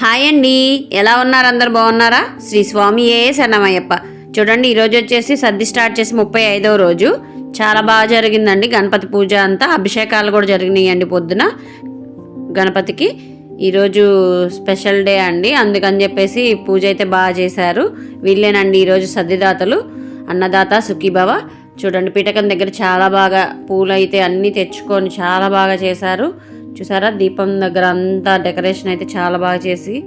Hi అండి. ఎలా ఉన్నారు? అందరు బాగున్నారా? శ్రీ స్వామి ఏ శరణమయ్యప్ప. చూడండి ఈరోజు వచ్చేసి సర్ది స్టార్ట్ చేసి ముప్పై ఐదవ రోజు. చాలా బాగా జరిగిందండి. గణపతి పూజ అంతా అభిషేకాలు కూడా జరిగినాయండి పొద్దున గణపతికి. ఈరోజు స్పెషల్ డే అండి. అందుకని చెప్పేసి పూజ అయితే బాగా చేశారు. వీళ్ళేనండి ఈరోజు సర్దిదాతలు. అన్నదాత సుఖీభవ. చూడండి పీఠకం దగ్గర చాలా బాగా పూలు అయితే అన్నీ తెచ్చుకొని చాలా బాగా చేశారు. చూసారా? దీపం దగ్గర అంతా డెకరేషన్ అయితే చాలా బాగా చేసి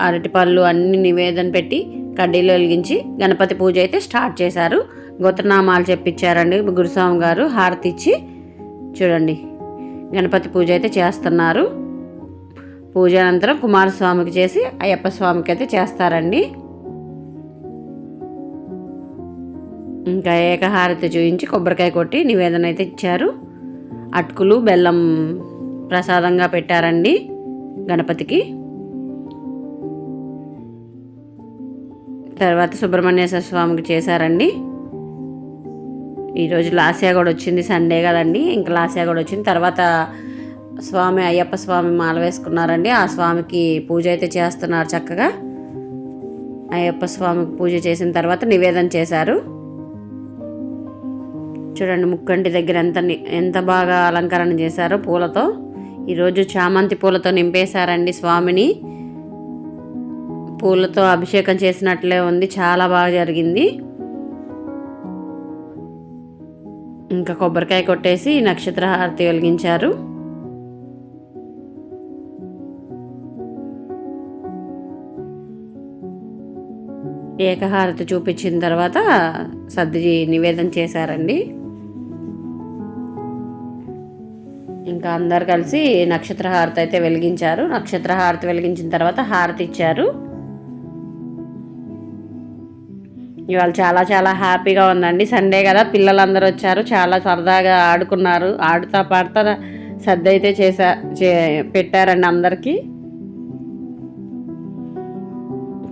అరటిపళ్ళు అన్ని నివేదన పెట్టి కడ్డీలు వెలిగించి గణపతి పూజ అయితే స్టార్ట్ చేశారు. గోత్రనామాలు చెప్పించారండి. గురుస్వామి గారు హారతి ఇచ్చి చూడండి. గణపతి పూజ అయితే చేస్తున్నారు. పూజ అనంతరం కుమారస్వామికి చేసి అయ్యప్ప స్వామికి అయితే చేస్తారండి. ఇంకా ఏకహారతి చూయించి కొబ్బరికాయ కొట్టి నివేదన అయితే ఇచ్చారు. అటుకులు బెల్లం ప్రసాదంగా పెట్టారండి గణపతికి. తర్వాత సుబ్రహ్మణ్యేశ్వర స్వామికి చేశారండి. ఈరోజు లాస్యా కూడా వచ్చింది సండే కదండి. ఇంకా లాస్యా కూడా వచ్చింది. తర్వాత స్వామి అయ్యప్ప స్వామి మాల వేసుకున్నారండి. ఆ స్వామికి పూజ అయితే చేస్తున్నారు చక్కగా. అయ్యప్ప స్వామికి పూజ చేసిన తర్వాత నివేదన చేశారు. చూడండి ముక్కంటి దగ్గర ఎంత ఎంత బాగా అలంకరణ చేశారో పూలతో. ఈరోజు చామంతి పూలతో నింపేశారండి స్వామిని. పూలతో అభిషేకం చేసినట్లే ఉంది చాలా బాగా జరిగింది. ఇంకా కొబ్బరికాయ కొట్టేసి నక్షత్ర హారతి వెలిగించారు. ఏకహారతి చూపించిన తర్వాత సర్ది నివేదన చేశారండి. ఇంకా అందరు కలిసి నక్షత్ర హారతి అయితే వెలిగించారు. నక్షత్ర హారతి వెలిగించిన తర్వాత హారతి ఇచ్చారు. ఇవాళ చాలా చాలా హ్యాపీగా ఉందండి. సండే కదా పిల్లలందరూ వచ్చారు. చాలా సరదాగా ఆడుకున్నారు. ఆడుతా పాడుతా సర్ది అయితే చేసా చే పెట్టారండి అందరికీ.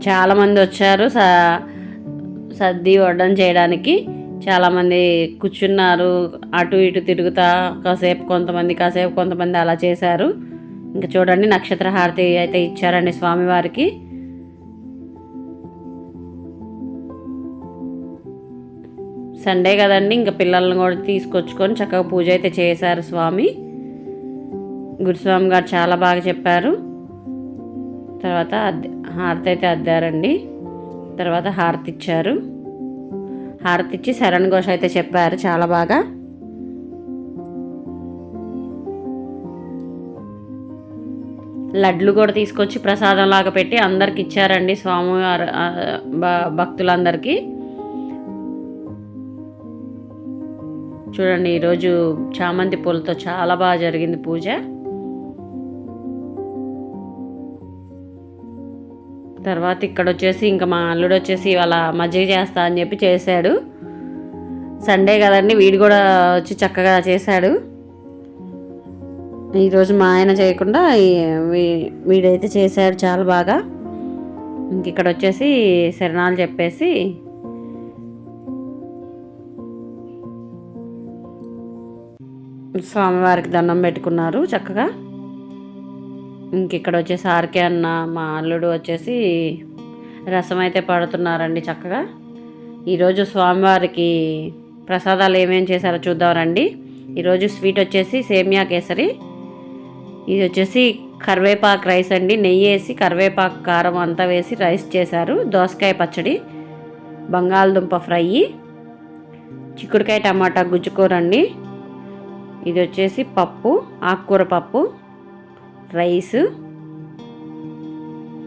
చాలామంది వచ్చారు స సర్ది వడ్డం చేయడానికి. చాలామంది కూర్చున్నారు అటు ఇటు తిరుగుతా కాసేపు కొంతమంది కాసేపు కొంతమంది అలా చేశారు. ఇంకా చూడండి నక్షత్ర హారతి అయితే ఇచ్చారండి స్వామివారికి. సండే కదండి ఇంకా పిల్లల్ని కూడా తీసుకొచ్చుకొని చక్కగా పూజ అయితే చేశారు స్వామి. గురుస్వామి గారు చాలా బాగా చెప్పారు. తర్వాత హారతి అయితే అద్దారండి. తర్వాత హారతి ఇచ్చారు. హారతి ఇచ్చి శరణ్ ఘోష అయితే చెప్పారు చాలా బాగా. లడ్లు కూడా తీసుకొచ్చి ప్రసాదం లాగా పెట్టి అందరికి ఇచ్చారండి స్వామివారు భ- భక్తులందరికీ. చూడండి ఈరోజు చామంతి పూలతో చాలా బాగా జరిగింది పూజ. తర్వాత ఇక్కడ వచ్చేసి ఇంకా మా అల్లుడు వచ్చేసి ఇవాళ మజ్జిగ చేస్తా అని చెప్పి చేశాడు. సండే కదండి వీడు కూడా వచ్చి చక్కగా చేశాడు. ఈరోజు మా ఆయన చేయకుండా వీ- వీడైతే చేశాడు చాలా బాగా. ఇంక ఇక్కడ వచ్చేసి శరణాలు చెప్పేసి స్వామివారికి దండం పెట్టుకున్నారు చక్కగా. ఇక్కడ వచ్చేసి ఆర్కే అన్న మా అల్లుడు వచ్చేసి రసం అయితే పడుతున్నారండి చక్కగా. ఈరోజు స్వామివారికి ప్రసాదాలు ఏమేం చేశారో చూద్దాం రండి. ఈరోజు స్వీట్ వచ్చేసి సేమియా కేసరి. ఇది వచ్చేసి కరివేపాకు రైస్ అండి. నెయ్యి వేసి కరివేపాకు కారం అంతా వేసి రైస్ చేశారు. దోసకాయ పచ్చడి బంగాళదుంప ఫ్రై చిక్కుడుకాయ టమాటా గుజ్జుకూర అండి. ఇది వచ్చేసి పప్పు ఆకుకూర పప్పు రైస్.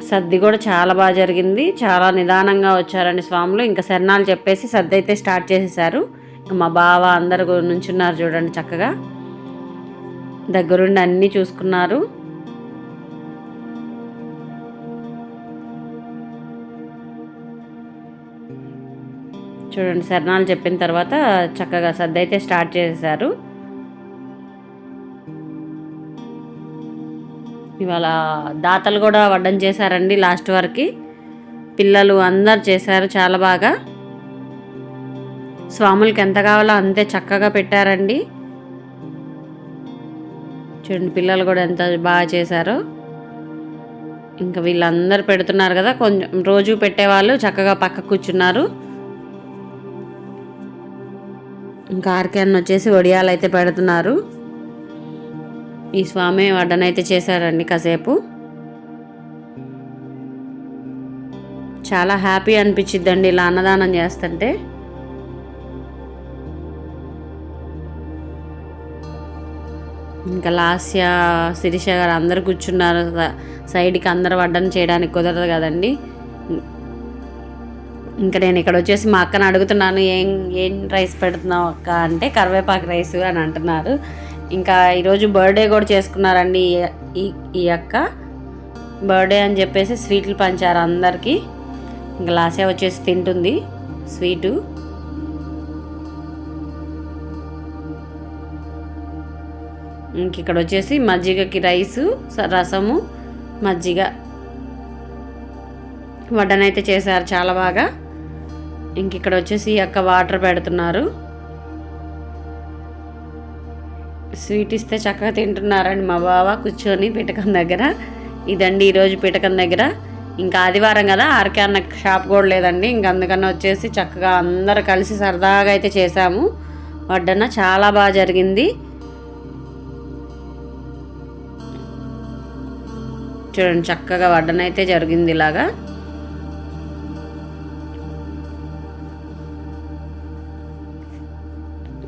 సర్ది కూడా చాలా బాగా జరిగింది. చాలా నిదానంగా వచ్చారండి స్వాములు. ఇంకా శరణాలు చెప్పేసి సర్ది అయితే స్టార్ట్ చేసేసారు. ఇంకా మా బావ అందరు నుంచున్నారు చూడండి చక్కగా. దగ్గరుండి అన్నీ చూసుకున్నారు. చూడండి శరణాలు చెప్పిన తర్వాత చక్కగా సర్ది అయితే స్టార్ట్ చేసేసారు. ఇవాళ దాతలు కూడా వడ్డం చేశారండి లాస్ట్ వరకు. పిల్లలు అందరు చేశారు చాలా బాగా. స్వాములకి ఎంత కావాలో అంతే చక్కగా పెట్టారండి. చూడండి పిల్లలు కూడా ఎంత బాగా చేశారో. ఇంకా వీళ్ళందరూ పెడుతున్నారు కదా కొంచెం రోజు పెట్టేవాళ్ళు చక్కగా పక్క కూర్చున్నారు. ఇంకా ఆర్కేన్ వచ్చేసి ఒడియాలు అయితే పెడుతున్నారు. ఈ స్వామి వడ్డనైతే చేశారండి కాసేపు. చాలా హ్యాపీ అనిపించిద్దండి ఇలా అన్నదానం చేస్తుంటే. ఇంకా లాస్య శిరీష గారు అందరు కూర్చున్నారు. సైడ్కి అందరు వడ్డన చేయడానికి కుదరదు కదండి. ఇంకా నేను ఇక్కడ వచ్చేసి మా అక్కను అడుగుతున్నాను ఏం ఏం రైస్ పెడుతున్నావు అక్క? అంటే కరివేపాకు రైస్ అని అంటున్నారు. ఇంకా ఈరోజు బర్త్డే కూడా చేసుకున్నారండి ఈ- ఈ ఈ అక్క. బర్త్డే అని చెప్పేసి స్వీట్లు పంచారు అందరికీ. ఇంకా లాసే వచ్చేసి తింటుంది స్వీటు. ఇంక ఇక్కడ వచ్చేసి మజ్జిగకి రైసు స- రసము మజ్జిగ. వడ్డనైతే చేశారు చాలా బాగా. ఇంక ఇక్కడ వచ్చేసి ఈ అక్క వాటర్ పెడుతున్నారు. స్వీట్ ఇస్తే చక్కగా తింటున్నారండి మా బావ కూర్చొని పిటకం దగ్గర. ఇదండి ఈరోజు పిటకం దగ్గర. ఇంకా ఆదివారం కదా ఆర్కే అన్న షాప్ కూడా లేదండి. ఇంక అందుకని వచ్చేసి చక్కగా అందరు కలిసి సరదాగా అయితే చేశాము. వడ్డన చాలా బాగా జరిగింది. చూడండి చక్కగా వడ్డన అయితే జరిగింది ఇలాగా.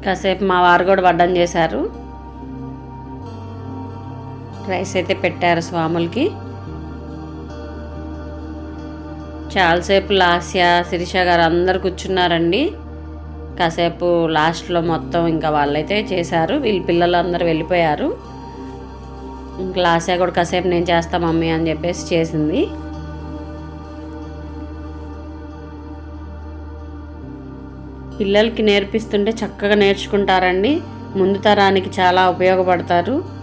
కాసేపు మా వారు కూడా వడ్డం చేశారు. రైస్ అయితే పెట్టారు స్వాములకి. చాలాసేపు లాస్య శిరీష గారు అందరు కూర్చున్నారండి. కాసేపు లాస్ట్లో మొత్తం ఇంకా వాళ్ళైతే చేశారు. వీళ్ళ పిల్లలు అందరు వెళ్ళిపోయారు. ఇంకా లాస్య కూడా కాసేపు నేను చేస్తా మమ్మీ అని చెప్పేసి చేసింది. పిల్లలకి నేర్పిస్తుంటే చక్కగా నేర్చుకుంటారండి. ముందు తరానికి చాలా ఉపయోగపడతారు.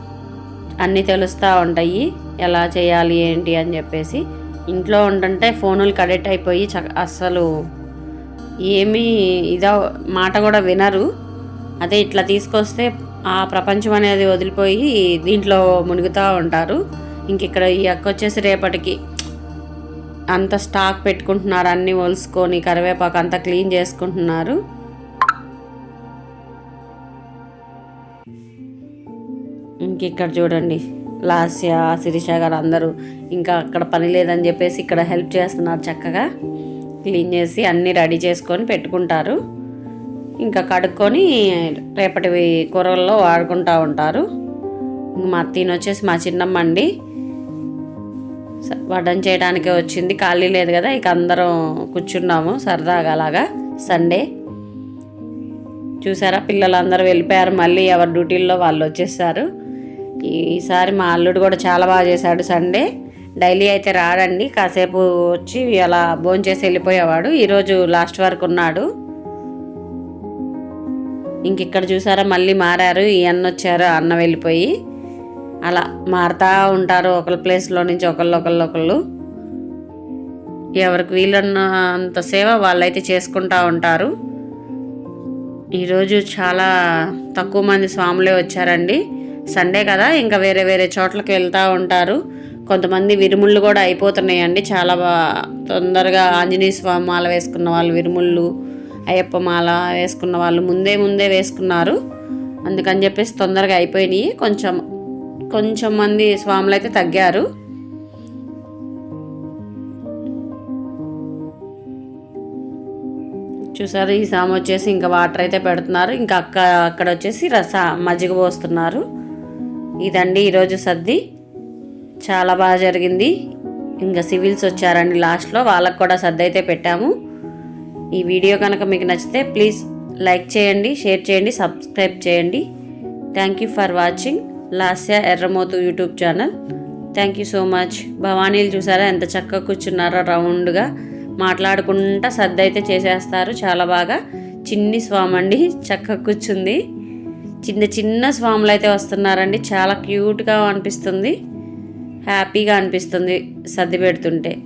అన్నీ తెలుస్తూ ఉంటాయి. ఎలా చేయాలి ఏంటి అని చెప్పేసి. ఇంట్లో ఉంటుంటే ఫోనులు కడెక్ట్ అయిపోయి చ అస్సలు ఏమీ ఇదో మాట కూడా వినరు. అదే ఇట్లా తీసుకొస్తే ఆ ప్రపంచం అనేది వదిలిపోయి దీంట్లో మునుగుతూ ఉంటారు. ఇంక ఇక్కడ ఈ అక్క వచ్చేసి రేపటికి అంత స్టాక్ పెట్టుకుంటున్నారు అన్నీ ఒలుసుకొని కరివేపాకు అంతా క్లీన్ చేసుకుంటున్నారు. ఇంక ఇక్కడ చూడండి. లాస్య శిరీష గారు అందరూ ఇంకా అక్కడ పని లేదని చెప్పేసి ఇక్కడ హెల్ప్ చేస్తున్నారు చక్కగా. క్లీన్ చేసి అన్నీ రెడీ చేసుకొని పెట్టుకుంటారు. ఇంకా కడుక్కొని రేపటివి కూరల్లో వాడుకుంటూ ఉంటారు. మా అత్తీని వచ్చేసి మా చిన్నమ్మ అండి. స- వడ్డం చేయడానికే వచ్చింది. ఖాళీ లేదు కదా ఇక అందరం కూర్చున్నాము సరదాగా అలాగా. సండే. చూసారా? పిల్లలందరూ వెళ్ళిపోయారు. మళ్ళీ ఎవరి డ్యూటీల్లో వాళ్ళు వచ్చేసారు. ఈసారి మా అల్లుడు కూడా చాలా బాగా చేశాడు సండే. డైలీ అయితే రాడండి. కాసేపు వచ్చి అలా భోంచేసి వెళ్ళిపోయేవాడు. ఈరోజు లాస్ట్ వరకు ఉన్నాడు. ఇంక ఇక్కడ చూసారా మళ్ళీ మారారు. ఈ అన్న వచ్చారు అన్న వెళ్ళిపోయి. అలా మారుతా ఉంటారు ఒకళ్ళ ప్లేస్లో నుంచి ఒకళ్ళు ఒకళ్ళు ఒకళ్ళు. ఎవరికి వీలన్నంత సేవ వాళ్ళైతే చేసుకుంటా ఉంటారు. ఈరోజు చాలా తక్కువ మంది స్వాములే వచ్చారండి. సండే కదా ఇంకా వేరే వేరే చోట్లకి వెళ్తూ ఉంటారు. కొంతమంది విరుముళ్ళు కూడా అయిపోతున్నాయండి. చాలా బా తొందరగా ఆంజనేయ స్వామి మాల వేసుకున్న వాళ్ళు విరుముళ్ళు అయ్యప్ప మాల వేసుకున్న వాళ్ళు ముందే ముందే వేసుకున్నారు. అందుకని చెప్పేసి తొందరగా అయిపోయినాయి. కొంచెం కొంచెం మంది స్వాములు అయితే తగ్గారు. చూసారు ఈ సామ వచ్చేసి ఇంకా వాటర్ అయితే పెడుతున్నారు. ఇంకా అక్క అక్కడ వచ్చేసి రస మజ్జిగ పోస్తున్నారు. ఇదండి ఈరోజు సర్ది. చాలా బాగా జరిగింది. ఇంకా సివిల్స్ వచ్చారండి లాస్ట్లో. వాళ్ళకు కూడా సర్ది అయితే పెట్టాము. ఈ వీడియో కనుక మీకు నచ్చితే ప్లీజ్ లైక్ చేయండి షేర్ చేయండి సబ్స్క్రైబ్ చేయండి. Thank you for watching Lasya Erramothu YouTube channel. Thank you so much భవానీలు చూసారా ఎంత చక్కగా కూర్చున్నారో రౌండ్గా. మాట్లాడుకుంటా సర్ది అయితే చేసేస్తారు. చాలా బాగా. చిన్ని స్వామి అండి చక్కగా కూర్చుంది. చిన్న చిన్న స్వాములు అయితే వస్తున్నారండి. చాలా క్యూట్గా అనిపిస్తుంది. హ్యాపీగా అనిపిస్తుంది సర్ది పెడుతుంటే.